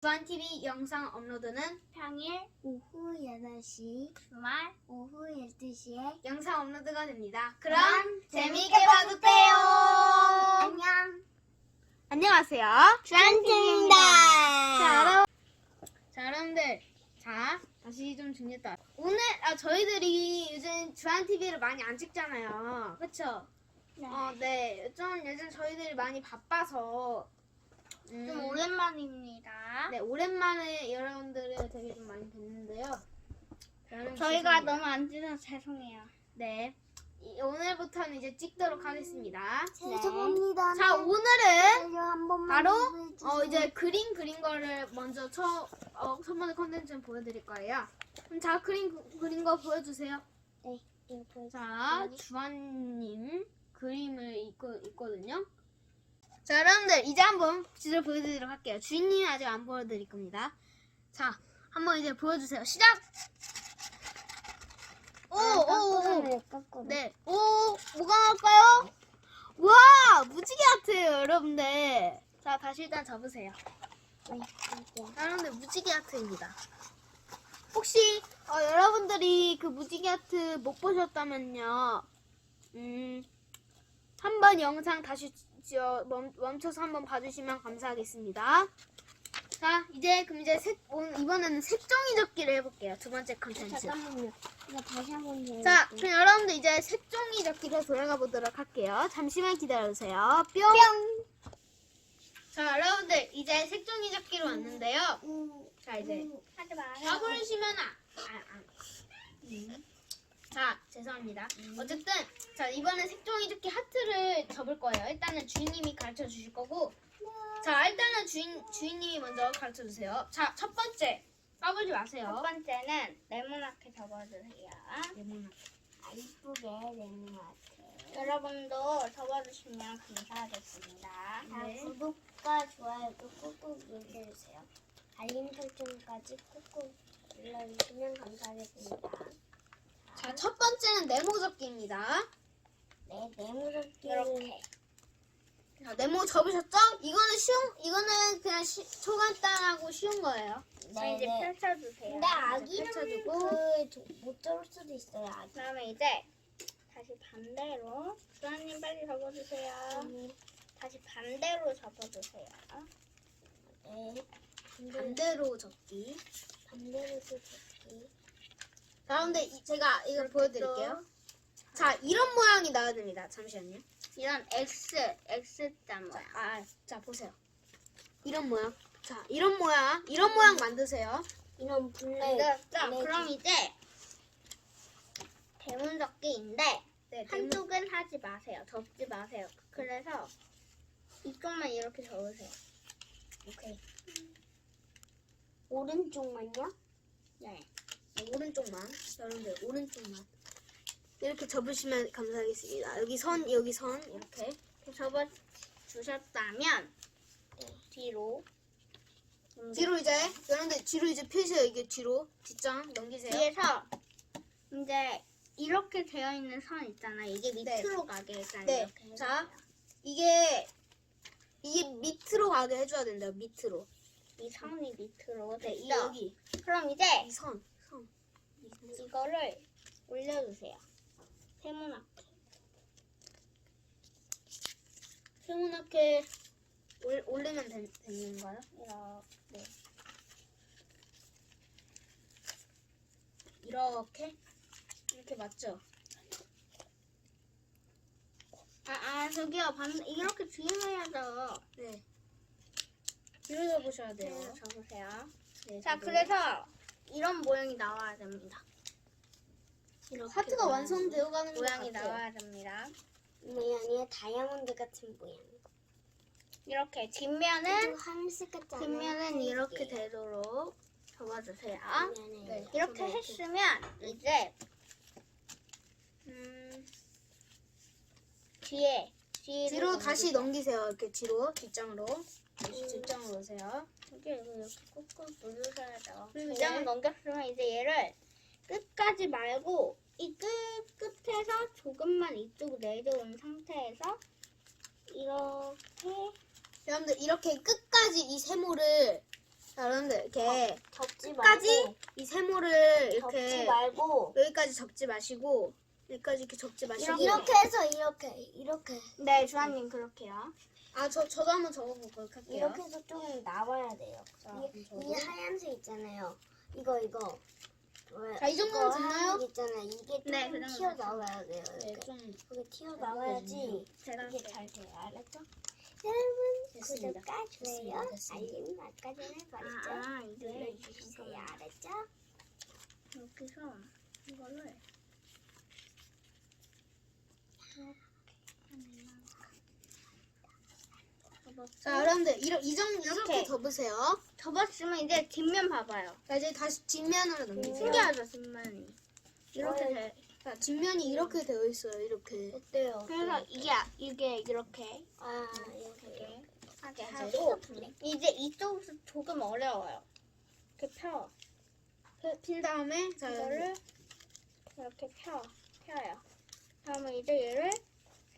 주한TV 영상 업로드는 평일 오후 8시, 주말 오후 12시에 영상 업로드가 됩니다. 그럼 재미있게 봐주세요. 안녕. 안녕하세요. 주한팀입니다. 자, 여러분. 자, 여러분들. 자, 다시 좀 정리했다. 오늘, 아, 저희들이 요즘 주한TV를 많이 안 찍잖아요. 그쵸? 네. 어, 네. 좀 요즘 저희들이 많이 바빠서. 음, 좀 오랜만입니다. 네, 오랜만에 여러분들을 되게 좀 많이 뵀는데요. 저는 저희가 죄송해요. 너무 안 찍어서 죄송해요. 네. 이- 오늘부터는 이제 찍도록 하겠습니다. 죄송합니다. 자, 오늘은 한 번만 바로. 어 이제 그림 그린 거를 먼저 첫, 어, 첫 번째 컨텐츠는 보여드릴 거예요. 그럼 자, 그림 그- 그린 거 보여주세요. 네. 자, 주한님 그림을 있고, 있거든요. 자, 여러분들 이제 한번 지도 보여드리도록 할게요. 주인님이 아직 안 보여드릴 겁니다. 자, 한번 이제 보여주세요. 시작! 오, 오, 오, 오. 깎고. 네. 오, 뭐가 나올까요? 와, 무지개 아트예요, 여러분들. 자, 다시 일단 접으세요. 여러분들 무지개 아트입니다. 혹시 어, 여러분들이 그 무지개 아트 못 보셨다면요, 음, 한번 영상 다시 저, 멈, 멈춰서 한번 봐주시면 감사하겠습니다. 자, 이제 그럼 이제 색, 오늘 이번에는 색종이 접기를 해볼게요. 두 번째 컨텐츠. 잠깐만요. 이거 다시 한번 해볼게요. 자, 그럼 여러분들 이제 색종이 접기로 돌아가 보도록 할게요. 잠시만 기다려주세요. 뿅! 자, 여러분들 이제 색종이 접기로 왔는데요. 음, 자, 이제 음, 하지 마요. 가보시면 아, 아, 아. 음. 자, 죄송합니다. 어쨌든 자 이번엔 색종이 접기 하트를 접을 거예요. 일단은 주인님이 가르쳐 주실 거고, 자 일단은 주인 주인님이 먼저 가르쳐 주세요. 자, 첫 번째 까불지 첫 마세요. 번째는 네모나게 접어주세요. 네모나. 아, 이쁘게 같아요. 여러분도 접어주시면 감사하겠습니다. 자, 네. 구독과 좋아요도 꾹꾹 눌러주세요. 알림 설정까지 꾹꾹 눌러주시면 감사하겠습니다. 자, 첫 번째는 네모 접기입니다. 네, 네모접기 이렇게. 자, 네모 접으셨죠? 이거는 쉬운, 이거는 그냥 시, 초간단하고 쉬운 거예요. 자, 네, 이제 네. 펼쳐주세요. 근데 아기는 펼쳐주고. 그못 접을 수도 있어요. 아기. 그러면 이제 다시 반대로 주한님 빨리 접어주세요. 음, 다시 반대로 접어주세요. 네. 반대로 접기. 반대로 또 접기. 자, 이- 제가 이걸 보여드릴게요. 자, 이런 모양이 나와야 됩니다. 잠시만요. 이런 X, X자 모양. 아, 자, 보세요. 이런 모양. 자, 이런 모양. 이런 모양 만드세요. 이런 블랙. 네, 자, 블랙. 그럼 이제 대문 접기인데 네, 한쪽은 하지 마세요. 접지 마세요. 그래서 이쪽만 이렇게 접으세요. 오케이. 오른쪽만요? 네. 오른쪽만. 여러분들, 오른쪽만. 이렇게 접으시면 감사하겠습니다. 여기 선, 여기 선. 이렇게. 접어 주셨다면 뒤로 뒤로 이제, 여러분들, 뒤로 이제 펴세요. 이게 뒤로. 뒷장 넘기세요. 뒤에서 이제 이렇게 되어 있는 선 있잖아요. 이게 밑으로 가게 일단 네. 이렇게. 자, 이게, 이게 밑으로 가게 해줘야 된대요. 밑으로. 이 선이 밑으로 네, 이 됐죠? 여기. 그럼 이제 이 선. 이. 이거를 올려주세요. 세모나게. 세모나게 올, 올리면 되, 되는 건가요? 이렇게. 이렇게? 이렇게 맞죠? 아, 아, 저기요. 반, 이렇게 뒤로 해야죠. 네. 뒤로 접으셔야 돼요. 네, 접으세요. 네, 자, 저도. 그래서 이런 모양이 나와야 됩니다. 이렇게 하트가 완성되어 가는 것 모양이 같아요. 나와야 됩니다. 모양이 다이아몬드 같은 모양. 이렇게 뒷면은 좀 하늘색 같지 않아요? 뒷면은 이렇게 하늘색. 되도록 접어주세요. 뒷면에 네. 이렇게 이렇게. 했으면 이제 음, 뒤에 뒤로, 뒤로 다시 넘기세요. 넘기세요. 이렇게 뒤로 뒷장으로. 다시 뒷장으로 오세요. 이게 이렇게 꾹꾹 누르셔야죠. 그리고 뒷장을 넘겼으면 이제 얘를 끝까지 말고 이 끝 끝에서 조금만 이쪽으로 내려온 상태에서 이렇게 여러분들 이렇게 끝까지 이 세모를 자, 여러분들 이렇게 접지 끝까지 말고 이 세모를 접지 이렇게 말고 여기까지 접지 마시고 여기까지 이렇게 접지 마시고 이렇게 해서 이렇게 이렇게 네, 주한님 그렇게요. 아, 저 저도 한번 적어보도록 할게요. 이렇게 해서 좀 나와야 돼요. 자, 이, 그럼 이 저도. 하얀색 있잖아요. 이거 이거. 왜, 자, 이 정도면 됐나요? 있잖아요. 이게 좀 네, 그 정도 튀어 나와야 돼요. 네, 이렇게 좀 이게 튀어 나와야지 제가 이게 잘 돼요. 알았죠? 여러분 됐습니다. 구독과 됐습니다. 좋아요, 됐습니다. 알림 아까 전에 말했죠? 아, 눌러주세요. 알았죠? 여기서 이거를 자, 여러분들 이러, 이 정도 이렇게 이렇게. 접으세요. 접었으면 이제 뒷면 봐봐요. 자, 이제 다시 뒷면으로 넘기세요. 신기하죠, 뒷면이. 이렇게 어, 돼. 자, 뒷면이 이렇게 되어 있어요. 이렇게. 어때요? 그래서 이게 이게 이렇게 아 이렇게 이렇게 하게 하고 이제 이쪽에서 조금 어려워요. 이렇게 펴. 핀 다음에 자, 이거를 이렇게 펴 펴요. 다음에 이제 얘를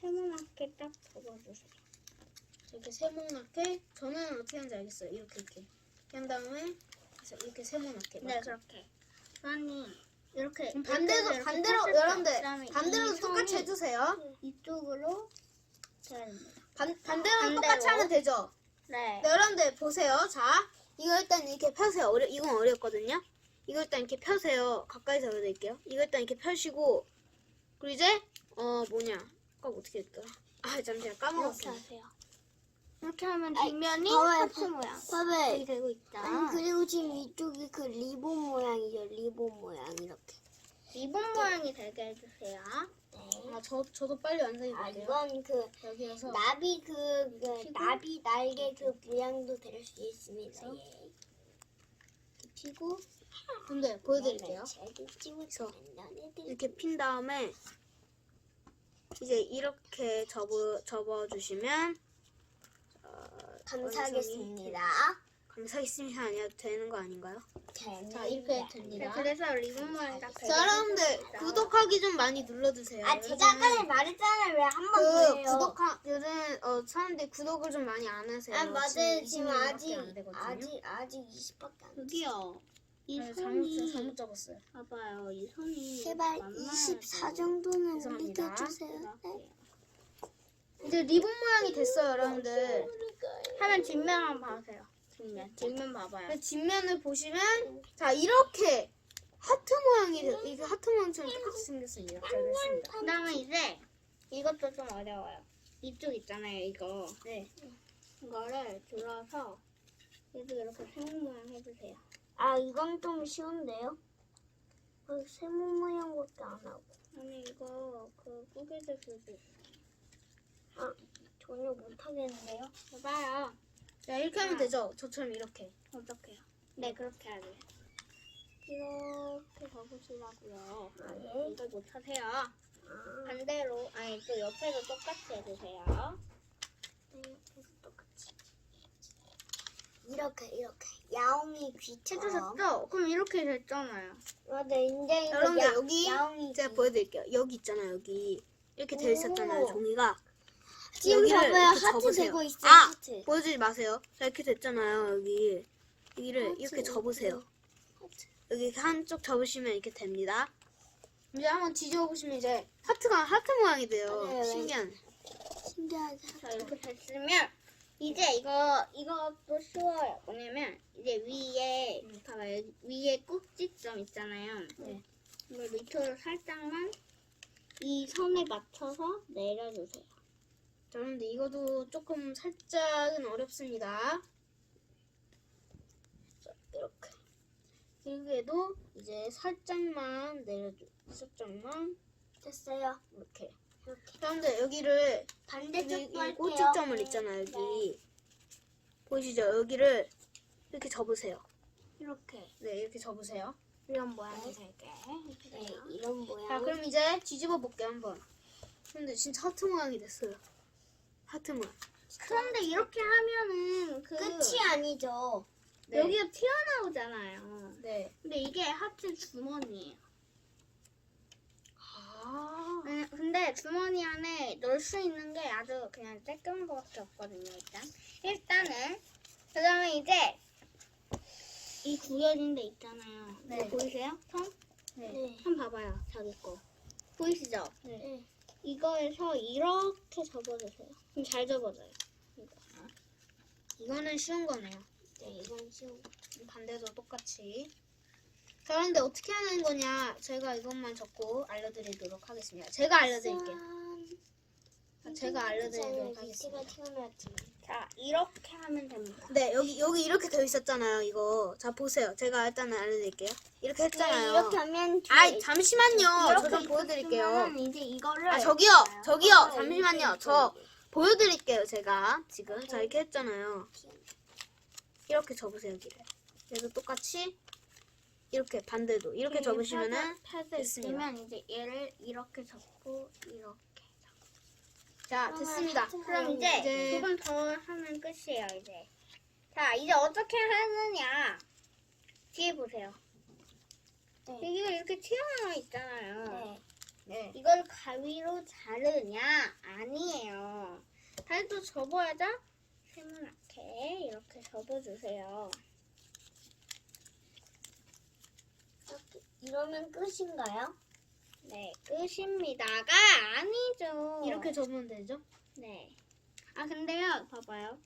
세모나게 딱 접어주세요. 이렇게 세모나게 저는 어떻게 하는지 알겠어요. 이렇게 이렇게 한 다음에 그래서 이렇게 세모나게. 네, 그렇게. 아니 이렇게 그럼 반대로 이렇게 반대로 때, 여러분들 그다음에 반대로 이 똑같이 해주세요. 이쪽으로 돼야 됩니다. 반 반대로 반대로. 똑같이 하면 되죠. 네. 네, 여러분들 보세요. 자, 이거 일단 이렇게 펴세요. 어려, 이건 어렵거든요. 이거 일단 이렇게 펴세요. 가까이서 보여드릴게요. 이거 일단 이렇게 펴시고 그리고 이제 어 뭐냐? 아까 어떻게 했더라? 아 잠시만 이렇게 까먹었어. 하세요. 이렇게 하면 뒷면이 봐봐요, 하트 모양. 봐봐요. 이렇게 되고 있다. 아니 그리고 지금 이쪽이 그 리본 모양이죠. 리본 모양 이렇게. 리본 모양이 되게 해주세요. 네. 아, 저 저도 빨리 완성해 아 볼게요. 이건 그 여기여서 나비 그, 그? 나비 날개 그 모양도 될 수 있습니다. 예. 피고 근데 보여드릴게요. 그래서 이렇게 핀 다음에 이제 이렇게 접어 접어주시면 어, 감사하겠습니다. 감사했습니다 아니어도 되는 거 아닌가요? 자 이렇게 네, 됩니다. 그래서 리본 모양 딱 되게 자 여러분들 해주셨습니다. 구독하기 좀 많이 눌러주세요. 아 제가 아까 전에 말했잖아요. 왜 한번그 더해요? 구독하 요즘 어 사람들이 구독을 좀 많이 안 하세요. 아 맞아요. 지금 20명 밖에 아직 안. 아직 아직 20밖에 안 돼. 여기요. 이 네, 잘못 선이 잘못 적었어요. 봐봐요. 이 선이 제발 만나야 24 돼요. 정도는 죄송합니다. 해주세요. 네. 이제 리본 모양이 됐어요, 여러분들. 하면 뒷면 한번 봐세요. 뒷면. 뒷면 봐봐요. 그 뒷면을 보시면 자 이렇게 하트 모양이 돼. 이게 하트 모양처럼 똑같이 생겼어요. 이렇게 됐습니다. 그 다음에 이제 이것도 좀 어려워요. 이쪽 있잖아요, 이거. 네. 이거를 들어서 얘도 이렇게 세모 모양 해주세요. 아 이건 좀 쉬운데요? 그 세모 모양밖에 안 하고 아니 이거 그 꾸겨질 수도 있어. 전혀 못 하겠는데요? 봐봐요. 자 이렇게 하면 되죠. 저처럼 이렇게. 어떡해요? 네, 그렇게 하세요. 이렇게 접으시라고요. 아, 예. 이걸 못하세요. 아, 반대로, 아니 또 옆에도 똑같이 해주세요. 네, 그래서 똑같이 이렇게 이렇게 야옹이 귀처럼 해주셨죠? 그럼 이렇게 됐잖아요. 맞아 이제 이거 여러분들 야- 여기 야옹이 제가 귀. 보여드릴게요. 여기 있잖아요. 여기 이렇게 되어 있었잖아요. 오. 종이가. 지금 여기를 봐봐요 이렇게 하트 접으세요. 되고 있어요 아! 하트 보여주지 마세요. 자 이렇게 됐잖아요. 여기 여기를 하트. 이렇게 접으세요. 여기 이렇게 한쪽 접으시면 이렇게 됩니다. 이제 한번 뒤집어 보시면 이제 하트가 하트 모양이 돼요. 맞아요. 신기한. 신기하게 자, 이렇게 됐으면 이제 이거 이것도 쉬워요. 뭐냐면 이제 위에 봐봐요. 여기 위에 꼭지점 있잖아요. 네. 이걸 밑으로 살짝만 이 선에 맞춰서 내려주세요. 자, 여러분들 이것도 조금 살짝은 어렵습니다. 자, 이렇게. 여기에도 이제 살짝만 내려줘. 살짝만 됐어요 이렇게. 여러분들 여기를 여기 반대쪽도 이 할게요 꼭지점을 있잖아요. 여기 보이시죠? 여기를 이렇게 접으세요. 이렇게 네, 이렇게 접으세요. 이런 모양이 되게 이렇게 네 돼요. 이런 모양 자, 그럼 이제 뒤집어 볼게요 한번. 근데 진짜 하트 모양이 됐어요. 하트 모양. 그런데 이렇게 하면은 그 끝이 아니죠 네. 여기가 튀어나오잖아요. 네. 근데 이게 하트 주머니예요. 아. 음, 근데 주머니 안에 넣을 수 있는 게 아주 그냥 쬐끄만 거밖에 없거든요. 일단 일단은 그다음에 이제 이 구겨진 데 있잖아요. 네. 이거 보이세요? 선? 네. 한 봐봐요. 자기 거. 보이시죠? 네. 이거에서 이렇게 접어주세요. 그럼 잘 접어져요. 이거. 이거는 쉬운 거네요. 네, 이건 쉬운 거. 반대도 똑같이. 자, 그런데 어떻게 하는 거냐? 제가 이것만 적고 알려드리도록 하겠습니다. 제가 알려드릴게요. 자, 제가 알려드리도록 하겠습니다. 자, 이렇게 하면 됩니다. 네, 여기 여기 이렇게 되어 있었잖아요. 이거. 자, 보세요. 제가 일단은 알려드릴게요. 이렇게 했잖아요. 네, 이렇게 하면 뒤에 아이, 잠시만요. 저 이렇게 좀 보여드릴게요. 이제 이거를 아, 저기요, 저기요. 아, 잠시만요. 이렇게 저 보여드릴게요. 제가 지금 자 이렇게 했잖아요. 이렇게 접으세요 여기를. 그래서 똑같이 이렇게 반대도 이렇게 접으시면은 펴져 됐습니다. 있으면 이제 얘를 이렇게 접고 이렇게. 자 됐습니다. 그럼 이제 이제- 조금 더 하면 끝이에요, 이제. 자, 이제 어떻게 하느냐. 뒤에 보세요. 네. 여기가 이렇게 튀어나와 있잖아요. 네. 네. 이걸 가위로 자르냐? 아니에요. 다시 또 접어야죠? 세모나게 이렇게 접어주세요. 이렇게 이러면 끝인가요? 네, 끝입니다가 아니죠. 이렇게 접으면 되죠? 네. 아, 근데요, 봐봐요.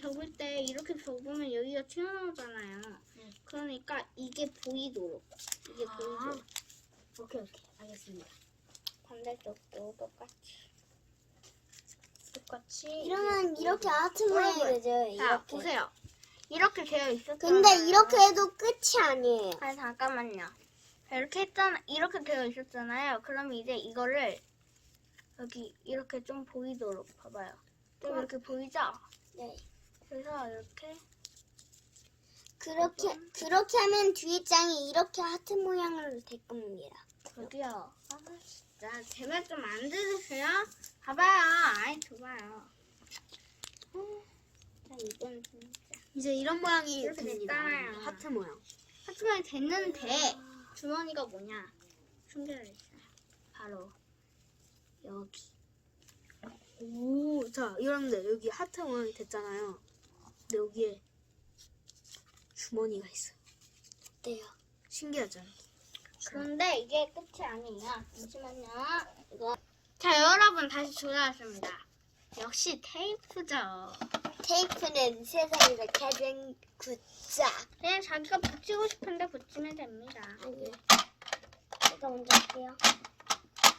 접을 때 이렇게 접으면 여기가 튀어나오잖아요. 네. 그러니까 이게 보이도록. 이게 아. 보이도록. 오케이 오케이 알겠습니다. 반대쪽도 똑같이. 똑같이 이러면 이렇게 하트 모양이 여러분, 되죠. 자, 이렇게. 보세요. 이렇게 되어 있었잖아요. 근데 이렇게 해도 끝이 아니에요. 아니 잠깐만요. 자, 이렇게 했잖아. 이렇게 되어 있었잖아요. 그럼 이제 이거를 여기 이렇게 좀 보이도록 봐봐요. 좀 이렇게 보이죠? 네. 그래서 이렇게 그렇게 그렇게 하면 뒤에 장이 이렇게 하트 모양으로 될 겁니다. 저기요. 아 진짜 제발 좀 안 들으세요? 봐봐요. 아이 줘봐요. 음, 자 이건 진짜 이제 이런 모양이 이렇게 됩니다. 됐잖아요. 하트 모양. 하지만 됐는데 주머니가 뭐냐? 숨겨져 있어요. 바로 여기. 오, 자 여러분들 여기 하트 모양이 됐잖아요. 근데 여기에 주머니가 있어요. 어때요? 신기하죠? 그런데 이게 끝이 아니에요. 잠시만요. 이거. 자, 여러분 다시 돌아왔습니다. 역시 테이프죠. 테이프는 세상에서 가장 굿자. 그냥 자기가 붙이고 싶은데 붙이면 됩니다. 아니. 제가 먼저 할게요.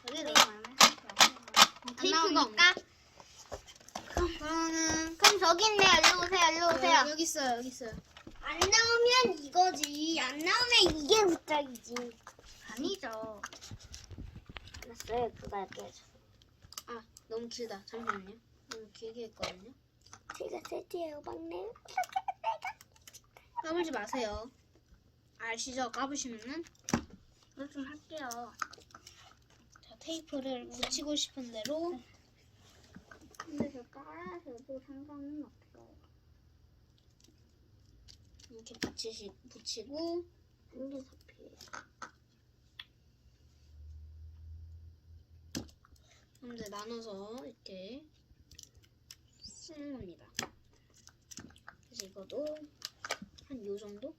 여기 너무 많아요. 테이프가 없까? 그러면은 그럼 저기 있네요. 일로 오세요. 일로 오세요. 여기 있어요. 여기 있어요. 안 나오면 이거지. 안 나오면 이게 굿짝이지. 아니죠. 알았어요. 그거 할게요. 아 너무 길다. 잠시만요. 너무 길게 했거든요. 제가 세트예요, 막내. 까불지 마세요. 아시죠? 까부시면은 이거 좀 할게요. 자, 테이프를 붙이고 싶은 대로 근데 저 깔아서도 상관은 없어요. 이렇게 붙이시 붙이고 섭피해요. 이제 나눠서 이렇게 쓰는 겁니다. 그래서 이것도 한요 정도?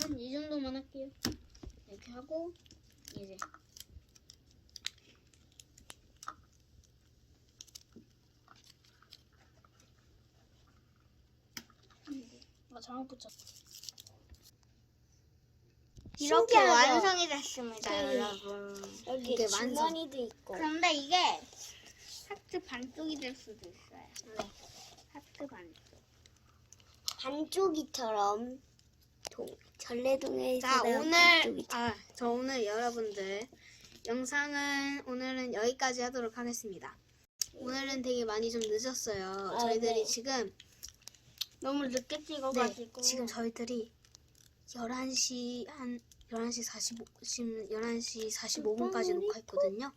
한 이 정도만 할게요. 이렇게 하고 이제 아 잘못 붙였어. 이렇게 신기하죠? 완성이 됐습니다, 네. 여러분. 여기 이게 완성. 주머니도 있고. 그런데 이게 하트 반쪽이 될 수도 있어요. 네. 하트 반쪽. 반쪽이처럼 동, 전래동에서 자 오늘. 아 저 오늘 여러분들 영상은 오늘은 여기까지 하도록 하겠습니다. 오늘은 되게 많이 좀 늦었어요. 아, 저희들이 네. 지금 너무 늦게 네, 찍어가지고. 지금 저희들이 11시 한 11시 45 지금 11시 45분까지 녹화했거든요.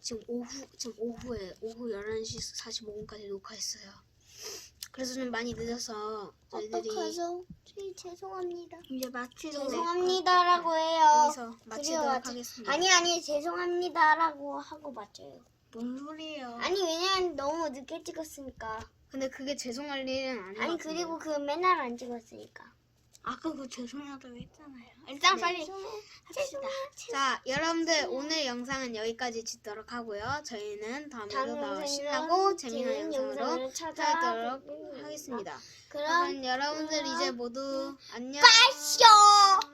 지금 오후 지금 오후에 오후 11시 45분까지 녹화했어요. 그래서 좀 많이 늦어서 저희들이 어떡하죠? 저희 죄송합니다. 이제 마치도록. 죄송합니다라고 해요. 여기서 마치도록 그래요, 하겠습니다. 아니 아니 죄송합니다라고 하고 맞춰요. 뭔 소리예요? 아니 왜냐면 너무 늦게 찍었으니까. 근데 그게 죄송할 일은 것 아니. 그리고 그 맨날 안 찍었으니까. 아까 그 죄송하다고 했잖아요. 일단 네. 빨리 합시다. 자, 여러분들 오늘 영상은 여기까지 짓도록 하고요. 저희는 다음에도 다음 더 영상에는 신나고 재미난 재밌는 영상으로 영상을 찾아오도록 찾아뵙겠습니다. 하겠습니다. 그럼 그럼 여러분들 이제 모두 안녕. 빠쇼.